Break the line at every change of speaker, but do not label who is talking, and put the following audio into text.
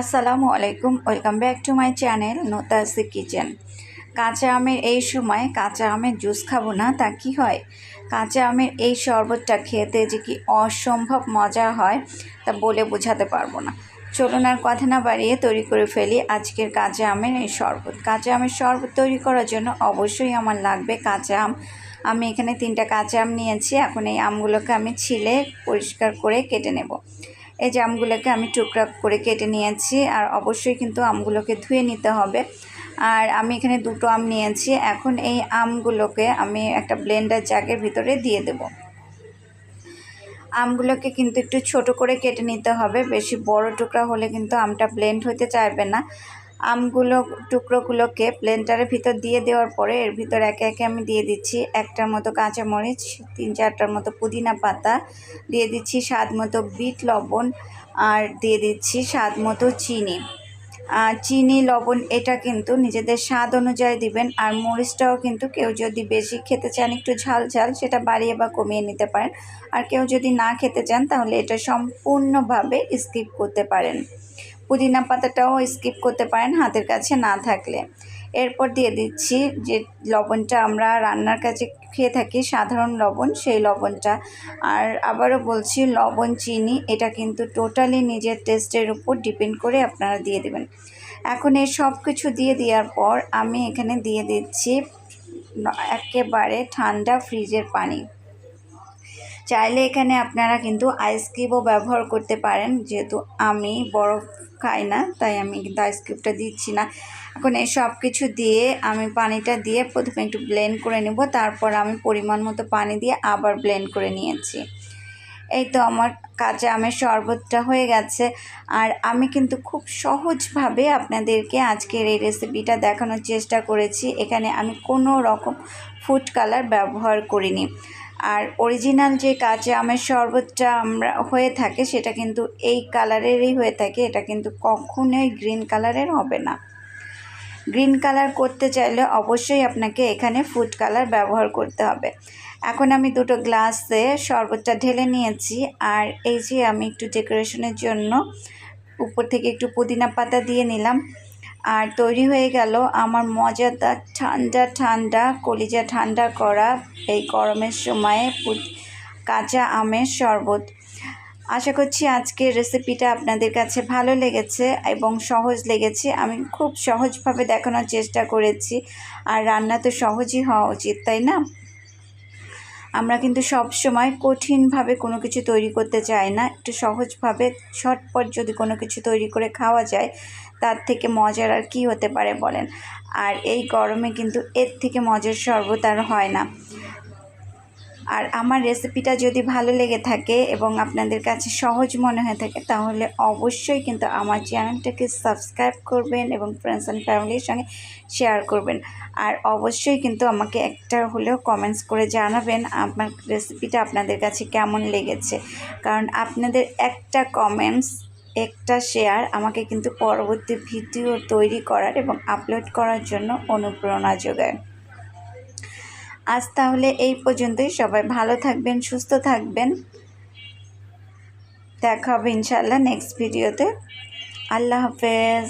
আসসালামু আলাইকুম welcome back to my channel নোতাসি kitchen. কাঁচা আমের এই সময় কাঁচা আমের জুস খাব না, তা কি হয়? কাঁচা আমের এই শরবতটা খেতে যে কি অসম্ভব মজা হয়, তা বলে বোঝাতে পারব না। চলুন আর কথা না বাড়িয়ে তৈরি করে ফেলি আজকের কাঁচা আমের এই শরবত। কাঁচা আমের শরবত তৈরি করার জন্য অবশ্যই আমার লাগবে কাঁচা আম। আমি এখানে তিনটা কাঁচা আম নিয়েছি, এখন এই আমগুলোকে আমি ছিলে পরিষ্কার করে কেটে নেব। এই যে আমগুলোকে আমি টুকরা করে কেটে নিয়েছি আর অবশ্যই কিন্তু আমগুলোকে ধুয়ে নিতে হবে। আর আমি এখানে দুটো আম নিয়েছি। এখন এই আমগুলোকে আমি একটা ব্লেন্ডার জাগের ভিতরে দিয়ে দেব। আমগুলোকে কিন্তু একটু ছোট করে কেটে নিতে হবে। বেশি বড় টুকরা হলে কিন্তু আমটা ব্লেন্ড হতে চাইবে না। আমগুলো, টুকরোগুলোকে ব্লেন্ডারের ভিতর দিয়ে দেওয়ার পরে এর ভিতর একে একে আমি দিয়ে দিচ্ছি একটার মতো কাঁচামরিচ তিন চারটার মতো পুদিনা পাতা, দিয়ে দিচ্ছি স্বাদ মতো বিট, লবণ আর দিয়ে দিচ্ছি স্বাদ মতো চিনি। চিনি, লবণ এটা কিন্তু নিজেদের স্বাদ অনুযায়ী দিবেন আর মরিচটাও কিন্তু কেউ যদি বেশি খেতে চান একটু ঝাল ঝাল সেটা বাড়িয়ে বা কমিয়ে নিতে পারেন। আর কেউ যদি না খেতে চান তাহলে এটা সম্পূর্ণভাবে স্কিপ করতে পারেন। পুদিনা পাতাটাও স্কিপ করতে পারেন হাতের কাছে না থাকলে। এরপর দিয়ে দিচ্ছি যে লবণটা আমরা রান্নার কাছে খেয়ে থাকি, সাধারণ লবণ, সেই লবণটা। আর আবারও বলছি, লবণ, চিনি, এটা কিন্তু টোটালি নিজের টেস্টের উপর ডিপেন্ড করে আপনারা দিয়ে দেবেন। এখন এই সব কিছু দিয়ে দেওয়ার পর আমি এখানে দিয়ে দিচ্ছি একেবারে ঠান্ডা ফ্রিজের পানি। চাইলে এখানে আপনারা কিন্তু আইসক্রিমও ব্যবহার করতে পারেন। যেহেতু আমি বরফ খাই না, তাই আমি কিন্তু আইসক্রিমটা দিচ্ছি না। এখন এই সব কিছু দিয়ে আমি পানিটা দিয়ে প্রথমে একটু ব্লেন্ড করে নেব। তারপর আমি পরিমাণ মতো পানি দিয়ে আবার ব্লেন্ড করে নিয়েছি। এই তো আমার কাঁচা আমের শরবতটা হয়ে গেছে। আর আমি কিন্তু খুব সহজভাবে আপনাদেরকে আজকের এই রেসিপিটা দেখানোর চেষ্টা করেছি। এখানে আমি কোনো রকম ফুড কালার ব্যবহার করিনি। আর অরিজিনাল যে কাঁচা আমের শরবতটা আমরা হয়ে থাকে, সেটা কিন্তু এই কালারেরই হয়ে থাকে। এটা কিন্তু কখনোই গ্রিন কালারের হবে না। গ্রিন কালার করতে চাইলে অবশ্যই আপনাকে এখানে ফুড কালার ব্যবহার করতে হবে। এখন আমি দুটো গ্লাসে শরবতটা ঢেলে নিয়েছি। আর এই যে আমি একটু ডেকোরেশনের জন্য উপর থেকে একটু পুদিনা পাতা দিয়ে নিলাম। আর তৈরি হয়ে গেল আমার মজাদার ঠান্ডা ঠান্ডা, কলিজা ঠান্ডা করা এই গরমের সময়ে কাঁচা আমের শরবত। আশা করছি আজকের রেসিপিটা আপনাদের কাছে ভালো লেগেছে এবং সহজ লেগেছে। আমি খুব সহজভাবে দেখানোর চেষ্টা করেছি। আর রান্না তো সহজই হওয়া উচিত, তাই না? আমরা কিন্তু সব সময় কঠিনভাবে কোনো কিছু তৈরি করতে চাই না। একটু সহজভাবে, ঝটপট যদি কোনো কিছু তৈরি করে খাওয়া যায়, তার থেকে মজার আর কি হতে পারে বলেন? আর এই গরমে কিন্তু এর থেকে মজার শরবত আর হয় না। আর আমার রেসিপিটা যদি ভালো লেগে থাকে এবং আপনাদের কাছে সহজ মনে হয়ে থাকে, তাহলে অবশ্যই কিন্তু আমার চ্যানেলটাকে সাবস্ক্রাইব করবেন এবং ফ্রেন্ডস অ্যান্ড ফ্যামিলির সঙ্গে শেয়ার করবেন। আর অবশ্যই কিন্তু আমাকে একটা হলেও কমেন্টস করে জানাবেন আমার রেসিপিটা আপনাদের কাছে কেমন লেগেছে। কারণ আপনাদের একটা কমেন্টস একটা শেয়ার আমাকে কিন্তু পরবর্তী ভিডিও তৈরি করার এবং আপলোড করার জন্য অনুপ্রেরণা যোগায়। আজ তাহলে এই পর্যন্তই। সবাই ভালো থাকবেন, সুস্থ থাকবেন। দেখা হবে ইনশাল্লাহ নেক্সট ভিডিওতে আল্লাহ হাফেজ।